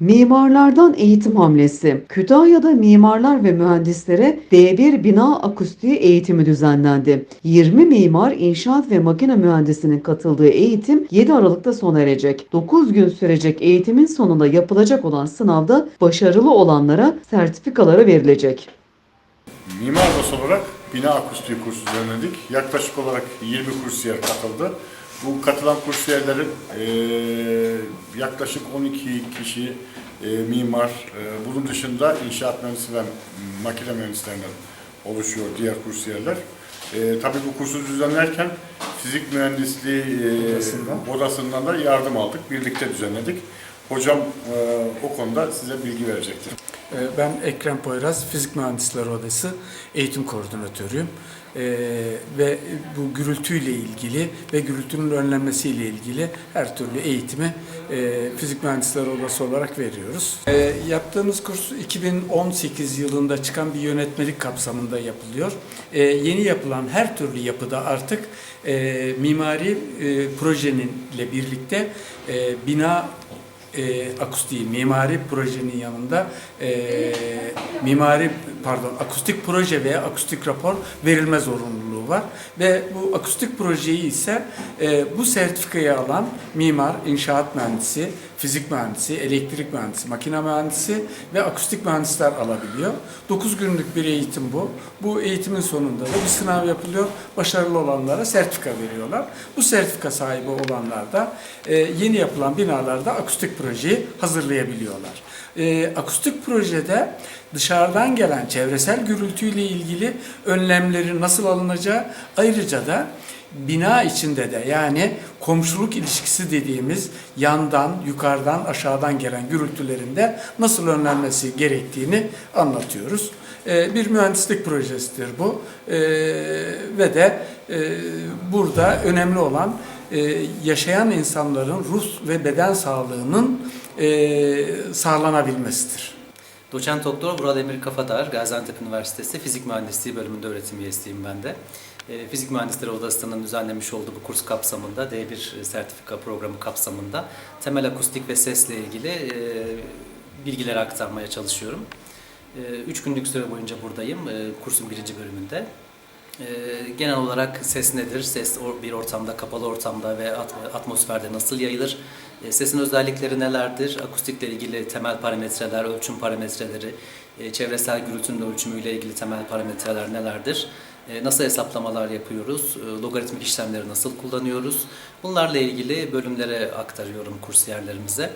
Mimarlardan eğitim hamlesi. Kütahya'da mimarlar ve mühendislere D1 bina akustiği eğitimi düzenlendi. 20 mimar, inşaat ve makine mühendisinin katıldığı eğitim 7 Aralık'ta sona erecek. 9 gün sürecek eğitimin sonunda yapılacak olan sınavda başarılı olanlara sertifikaları verilecek. Mimar olarak bina akustiği kursu düzenledik. Yaklaşık olarak 20 kursiyer katıldı. Bu katılan kursiyerlerin eee, yaklaşık 12 kişi eee, mimar, eee, bunun dışında inşaat mühendisi ve makine mühendislerinden oluşuyor diğer kursiyerler. Eee tabii bu kursu düzenlerken fizik mühendisliği eee, odasından da yardım aldık. Birlikte düzenledik. Hocam eee, o konuda size bilgi verecektir. Ee, Ben Ekrem Poyraz, Fizik Mühendisleri Odası eğitim koordinatörüyüm. Ee, ve bu gürültüyle ilgili ve gürültünün önlenmesiyle ilgili her türlü eğitimi e, Fizik Mühendisleri Odası olarak veriyoruz. Ee, yaptığımız kurs 2018 yılında çıkan bir yönetmelik kapsamında yapılıyor. Ee, yeni yapılan her türlü yapıda artık e, mimari e, projeninle birlikte e, bina e, akustiği, mimari projenin yanında e, mimari pardon akustik proje veya akustik rapor verilme zorunluluğu var. Ve bu akustik projeyi ise e, bu sertifikayı alan mimar, inşaat mühendisi, fizik mühendisi, elektrik mühendisi, makine mühendisi ve akustik mühendisler alabiliyor. 9 günlük bir eğitim bu. Bu eğitimin sonunda da bir sınav yapılıyor. Başarılı olanlara sertifika veriyorlar. Bu sertifika sahibi olanlar da e, yeni yapılan binalarda akustik projeyi hazırlayabiliyorlar. E, akustik projede dışarıdan gelen çevresel gürültüyle ilgili önlemleri nasıl alınacağı ayrıca da bina içinde de yani komşuluk ilişkisi dediğimiz yandan, yukarıdan, aşağıdan gelen gürültülerinde nasıl önlenmesi gerektiğini anlatıyoruz. Ee, Bir mühendislik projesidir bu Ee, ve de e, burada önemli olan e, yaşayan insanların ruh ve beden sağlığının e, sağlanabilmesidir. Doçent Doktor Vural Emir Kafadar, Gaziantep Üniversitesi Fizik Mühendisliği bölümünde öğretim üyesiyim ben de. E, Fizik Mühendisleri Odası'nın düzenlemiş olduğu bu kurs kapsamında, D1 sertifika programı kapsamında temel akustik ve sesle ilgili e, bilgileri aktarmaya çalışıyorum. E, Üç günlük süre boyunca buradayım, e, kursun birinci bölümünde. E, Genel olarak ses nedir? Ses bir ortamda, kapalı ortamda ve at- atmosferde nasıl yayılır? E, Sesin özellikleri nelerdir? Akustikle ilgili temel parametreler, ölçüm parametreleri, e, çevresel gürültünün ölçümüyle ilgili temel parametreler nelerdir? E, Nasıl hesaplamalar yapıyoruz? Logaritmik işlemleri nasıl kullanıyoruz? Bunlarla ilgili bölümlere aktarıyorum kursiyerlerimize.